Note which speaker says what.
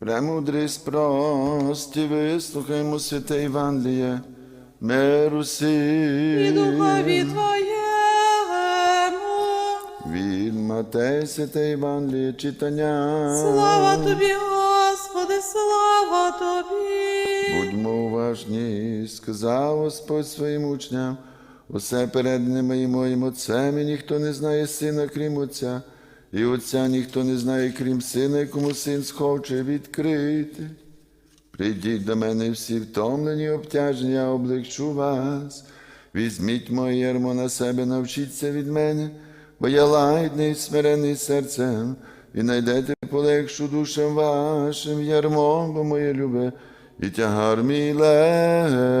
Speaker 1: Премудрість прості, вислухаймо святе Євангеліє, миру
Speaker 2: І духові Твоєму.
Speaker 1: Від Матея святе Євангеліє читання.
Speaker 2: Слава Тобі, Господи, слава Тобі.
Speaker 1: Будьмо уважні, сказав Господь своїм учням, усе перед ними і моїм Отцем, і ніхто не знає сина, крім Отця, і Отця ніхто не знає, крім сина, якому син схоче відкрити. Прийдіть до мене всі втомлені, обтяжені, я облегчу вас. Візьміть моє ярмо на себе, навчіться від мене, бо я лагідний, смирений серцем, і найдете полегшу душам вашим ярмо, бо моє любе, і тягар мій легкий.